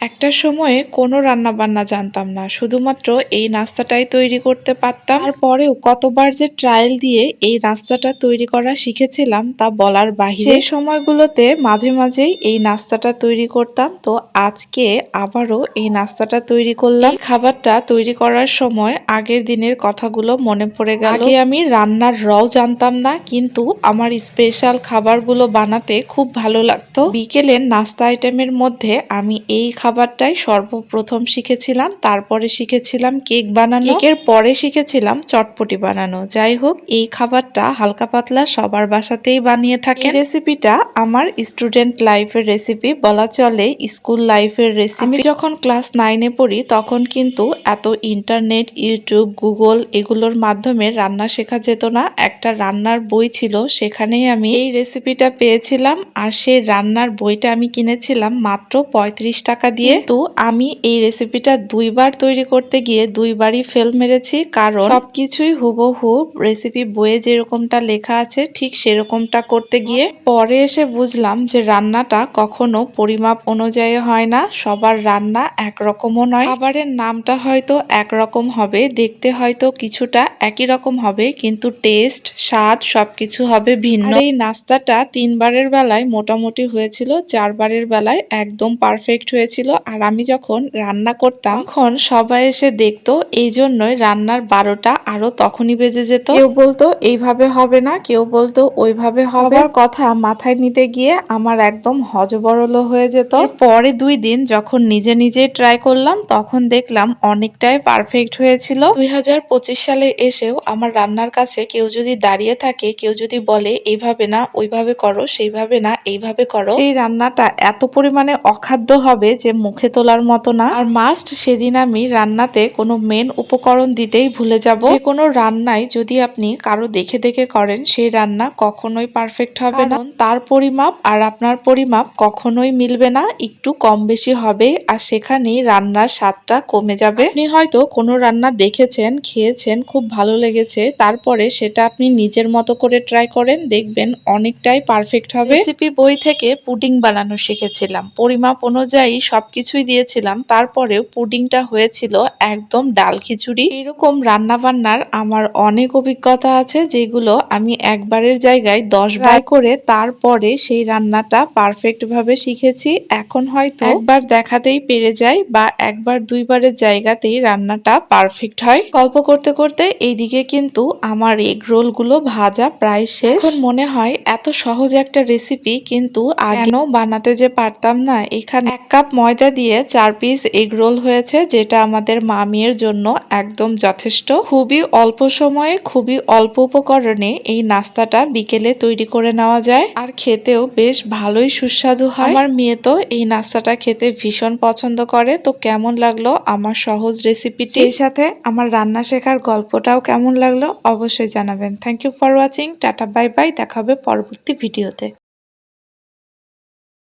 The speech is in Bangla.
একটা সময়ে কোনো রান্না বান্না জানতাম না, শুধুমাত্র এই নাস্তাটাই তৈরি করতে পারতাম। আর পরেও কতবার যে ট্রায়াল দিয়ে এই নাস্তাটা তৈরি করা শিখেছিলাম তা বলার বাহিরে সেই সময়গুলোতে মাঝে মাঝেই এই নাস্তাটা তৈরি করতাম। তো আজকে আবারও এই নাস্তাটা তৈরি করলাম। খাবারটা তৈরি করার সময় আগের দিনের কথাগুলো মনে পড়ে গেল। আগে আমি রান্নার রও জানতাম না, কিন্তু আমার স্পেশাল খাবারগুলো বানাতে খুব ভালো লাগতো। বিকেলের নাস্তা আইটেমের মধ্যে আমি এই খাবারটাই সর্বপ্রথম শিখেছিলাম, তারপরে শিখেছিলাম কেক বানানো। কেকের পরে শিখেছিলাম চটপটি বানানো। যাই হোক, এই খাবারটা হালকা পাতলা সবার বাসাতেই বানিয়ে থাকে রেসিপিটা আমার স্টুডেন্ট লাইফের রেসিপি, বলা চলে স্কুল লাইফের রেসিপি। আমি যখন ক্লাস নাইনে পড়ি, তখন কিন্তু এত ইন্টারনেট, ইউটিউব, গুগল এগুলোর মাধ্যমে রান্না শেখা যেত না। একটা রান্নার বই ছিল, সেখানেই আমি এই রেসিপিটা পেয়েছিলাম। আর সেই রান্নার বইটা আমি কিনেছিলাম মাত্র পঁয়ত্রিশ টাকা দিয়ে তো আমি এই রেসিপিটা দুইবার তৈরি করতে গিয়ে দুইবারই ফেল মেরেছি, কারণ সবকিছুই হুবহু রেসিপি বইয়ে যেরকমটা লেখা আছে ঠিক সেরকমটা করতে গিয়ে পরে এসে বুঝলাম যে রান্নাটা কখনো পরিমাপ অনুযায়ী হয় না, সবার রান্না একরকমও নয়। খাবারের নামটা হয়তো একরকম হবে, দেখতে হয়তো কিছুটা একই রকম হবে, কিন্তু টেস্ট স্বাদ সবকিছু হবে ভিন্ন। এই নাস্তাটা তিনবারের বেলায় মোটামুটি হয়েছিল, চারবারের বেলায় একদম পারফেক্ট হয়েছিল। আর আমি যখন রান্না করতাম তখন সবাই এসে দেখতো এই জন্যই রান্নার বারোটা আরও তখনই বেজে যেত। কেউ বলতো এইভাবে হবে না কেউ বলতো ওইভাবে হবে কথা মাথায় নিতে গিয়ে আমার একদম হজবরল হয়ে যেত। পরে দুই দিন যখন নিজে নিজে ট্রাই করলাম তখন দেখলাম অনেকটাই পারফেক্ট হয়েছিল। দুই হাজার পঁচিশ সালে এসেও আমার রান্নার কাছে কেউ যদি দাঁড়িয়ে থাকে কেউ যদি বলে এইভাবে না ওইভাবে করো সেইভাবে না এইভাবে করো সেই রান্নাটা এত পরিমাণে অখাদ্য হবে যে মুখে তোলার মতো না। আর মাস্ট সেদিন আমি রান্নাতে কোনো মেন উপকরণ দিতেই ভুলে যাব। যে কোনো রান্নায় যদি আপনি কারও দেখে দেখে করেন, সেই রান্না কখনোই পারফেক্ট হবে না। তার পরিমাপ আর আপনার পরিমাপ কখনোই মিলবে না, একটু কম বেশি হবে আর সেখানেই রান্নার স্বাদটা কমে যাবে। আপনি হয়তো কোনো রান্না দেখেছেন, খেয়েছেন, খুব ভালো লেগেছে, তারপরে সেটা আপনি নিজের মতো করে ট্রাই করেন, দেখবেন অনেকটাই পারফেক্ট হবে। রেসিপি বই থেকে পুডিং বানানো শিখেছিলাম। পরিমাপ অনুযায়ী সবকিছুই দিয়েছিলাম। তারপরেও পুডিংটা হয়েছিল একদম ডাল খিচুড়ি। এরকম রান্না বান্নার আমার অনেক অভিজ্ঞতা আছে যেগুলো আমি একবারের জায়গায় দশ বার করে তারপরে সেই রান্নাটা পারফেক্ট ভাবে শিখেছি। এখন হয়তো একবার দেখাতেই পেরে যাই বা একবার দুইবারের জায়গাতেই রান্নাটা পারফেক্ট হয়। গল্প করতে করতে এইদিকে কিন্তু আমার এগ রোলগুলো ভাজা প্রায় শেষ। মনে হয় এত সহজ একটা রেসিপি কিন্তু আগেও বানাতে যে পারতাম না এখানে এক কাপ ময়দা দিয়ে চার পিস এগ রোল হয়েছে, যেটা আমাদের মামিয়ের জন্য একদম যথেষ্ট। খুবই অল্প সময়ে, খুবই অল্প উপকরণে এই নাস্তাটা বিকেলে তৈরি করে নেওয়া যায়। আর খেতেও বেশ ভালোই সুস্বাদু হয়। আমার মেয়ে তো এই নাস্তাটা খেতে ভীষণ পছন্দ করে। তো কেমন লাগল আমার সহজ রেসিপিটি এই সাথে আমার রান্না শেখার গল্পটাও কেমন লাগল অবশ্যই জানাবেন। Thank you for watching tata bye bye দেখা হবে পরবর্তী ভিডিওতে